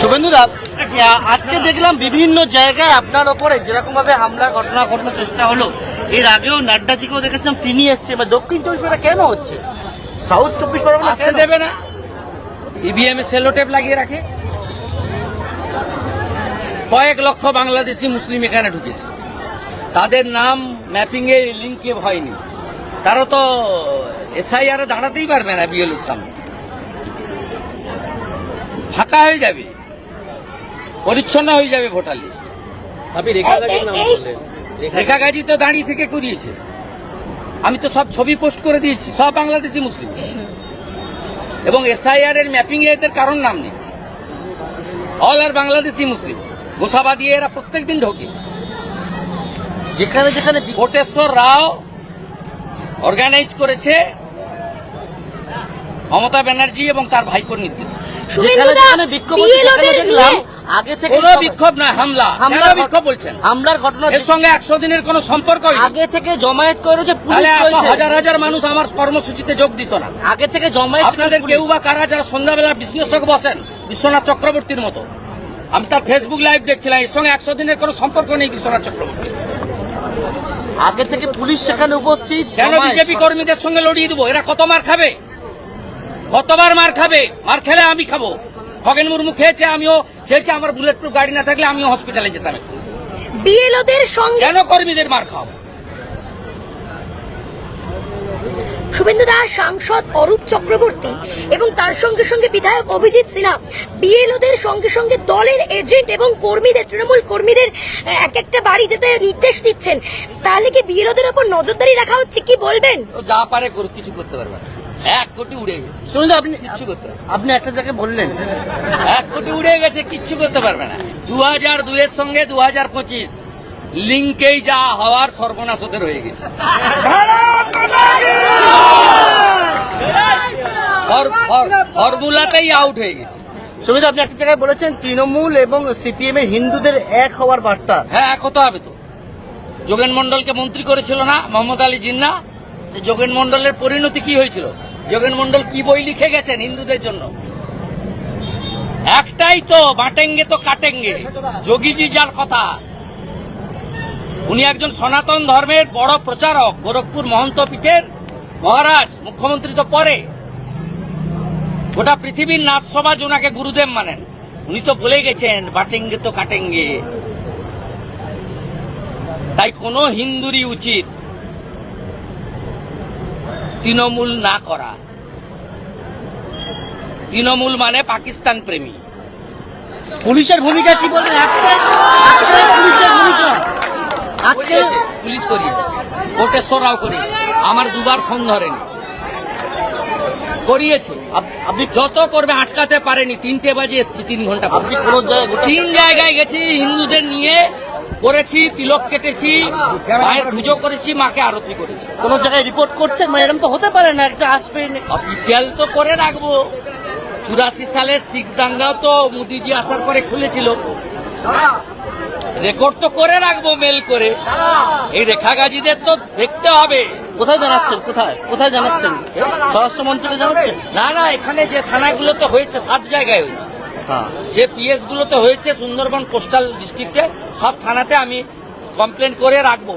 শুভেন্দুদা আজকে দেখলাম বিভিন্ন জায়গায় আপনার ওপরে যেরকম ভাবে হামলার ঘটনা ঘটানোর চেষ্টা হলো এর আগেও নাড্ডাজিকেও দেখেছিলাম তিনি এসছে। বা দক্ষিণ চব্বিশ পরগনা কেন হচ্ছে? সাউথ চব্বিশ পরগনা আসতে? দেবে না। ইভিএম এ সেলো টেপ লাগিয়ে রাখে। কয়েক লক্ষ বাংলাদেশি মুসলিম এখানে ঢুকেছে। তাদের নাম ম্যাপিং এ লিঙ্কে হয়নি। তারা তো এসআইআর দাঁড়াতেই পারবে না বিএলওর সামনে। ফাঁকা হয়ে যাবে। পরিচ্ছন্ন হয়ে যাবে ভোটার লিস্ট আপনি রেখা গাজীর নাম বললেন। রেখা গাজী তো দাঁড়িয়ে থেকে করিয়েছে আমি তো সব ছবি পোস্ট করে দিয়েছি সব বাংলাদেশি মুসলিম। এবং এসআইআর এর ম্যাপিং এদের কারণ নাম নেই। অল আর বাংলাদেশি মুসলিম। গোসাবা দিয়ে এরা প্রত্যেকদিন ঢোকে। যেখানে যেখানে কোটেশ্বর রাও অর্গানাইজ করেছে মমতা ব্যানার্জি এবং তার ভাইপোর নির্দেশ। যেখানে যেখানে বিক্ষোভ দেখলাম আগে থেকে কোনো বিক্ষোভ না হামলা। হামলা বিক্ষোভ বলছেন? হামলার ঘটনা এর সঙ্গে একশো দিনের কোনো সম্পর্ক আগে থেকে জমায়েত করে যে। হাজার হাজার মানুষ আমার কর্মসূচিতে যোগ দিত না। আগে থেকে জমায়েত আপনাদের কেউ বা কারা যারা সন্ধ্যাবেলা বিশ্লেষক বসেন বিশ্বনাথ চক্রবর্তীর মতো? আমি তার ফেসবুক লাইভ দেখছিলাম এর সঙ্গে একশো দিনের কোনো সম্পর্ক নেই বিশ্বনাথ চক্রবর্তী। আগে থেকে পুলিশ সেখানে উপস্থিত কেন বিজেপি কর্মীদের সঙ্গে লড়িয়ে দেবো? এরা কত মার খাবে? কতবার মার খাবে? মার খেলে আমি খাব। খগেন মুর্মু খেয়েছে আমিও খেয়েছি আমার বুলেট প্রুফ গাড়ি না থাকলে আমিও হসপিটালে যেতাম এখন। বিএলওদের সঙ্গে কেন কর্মীদের মার খাও শুভেন্দু দাস সাংসদ অরূপ চক্রবর্তী এবং তার সঙ্গে সঙ্গে বিধায়ক অভিজিৎ সিনহা বিএলওদের সঙ্গে সঙ্গে দলের এজেন্ট এবং কর্মীদের তৃণমূল কর্মীদের এক একটা বাড়ি যেতে নির্দেশ দিচ্ছেন। তাহলে কি বিএলওদের উপর নজরদারি রাখা হচ্ছে কি বলবেন? ও যা পারে করুক কিছু করতে পারবে না। এক কোটি উড়ে গেছে। শুনুন তো, আপনি কিচ্ছু করতে। আপনি একটা জায়গায় বললেন। এক কোটি উড়ে গেছে কিচ্ছু করতে পারবে না। দু হাজার দুইয়ের সঙ্গে দু হাজার পঁচিশ লিঙ্কেই যা হওয়ার সর্বনাশ ওদের হয়ে গেছে। ফর- ফর- ফর্মুলাতেই আউট হয়ে গেছে। সুবিধা আপনি একটা জায়গায় বলেছেন তৃণমূল এবং সিপিএম এর হিন্দুদের এক হওয়ার বার্তা। হ্যাঁ এক হতে হবে তো। যোগেন মন্ডলকে মন্ত্রী করেছিল না মোহাম্মদ আলী জিন্না। সে যোগেন মন্ডলের পরিণতি কি হয়েছিল? যোগেন মন্ডল কি বই লিখে গেছেন হিন্দুদের জন্য? একটাই তো, বাটেঙ্গে তো কাটেঙ্গে। যোগীজি যার কথা। উনি একজন সনাতন ধর্মের বড় প্রচারক, গোরখপুর মহন্ত পীঠের মহারাজ, মুখ্যমন্ত্রী তো পরে। গোটা পৃথিবীর নাথ সমাজ ওনাকে গুরুদেব মানেন। উনি তো বলে গেছেন, বাটেঙ্গে তো কাটেঙ্গে। তাই কোনো হিন্দুরই উচিত তৃণমূল না করা। তৃণমূল মানে পাকিস্তান প্রেমী। পুলিশের ভূমিকা কি বলবেন পুলিশ করিয়েছে। কোটেশ্বর রাও করিয়েছে আমার দুবার ফোন ধরেনি। করিয়েছে। আপনি যত করবে আটকাতে পারেনি। তিনটে বাজে এসছি তিন ঘণ্টা তিন জায়গায় গেছি হিন্দুদের নিয়ে করেছি তিলক কেটেছি মায়ের পুজো করেছি মাকে আরতি করেছি। কোন জায়গায় রিপোর্ট করছেন? মানে এরকম তো হতে পারে না একটা আসবেন। অফিসিয়াল তো করে রাখব। চুরাশি সালে শিখ দাঙ্গাও তো মোদিজি আসার পরে খুলেছিল। রেকর্ড তো করে রাখব মেল করে। এই রেখা গাজীদের তো দেখতে হবে। কোথায় জানাচ্ছেন? কোথায়? কোথায় জানাচ্ছেন? স্বরাষ্ট্রমন্ত্রীকে জানাচ্ছেন? না না এখানে যে থানাগুলো তো হয়েছে সাত জায়গায় হয়েছে। হ্যাঁ যে পিএস গুলোতে হয়েছে সুন্দরবন কোস্টাল ডিস্ট্রিক্টে সব থানাতে আমি কমপ্লেন করে রাখব।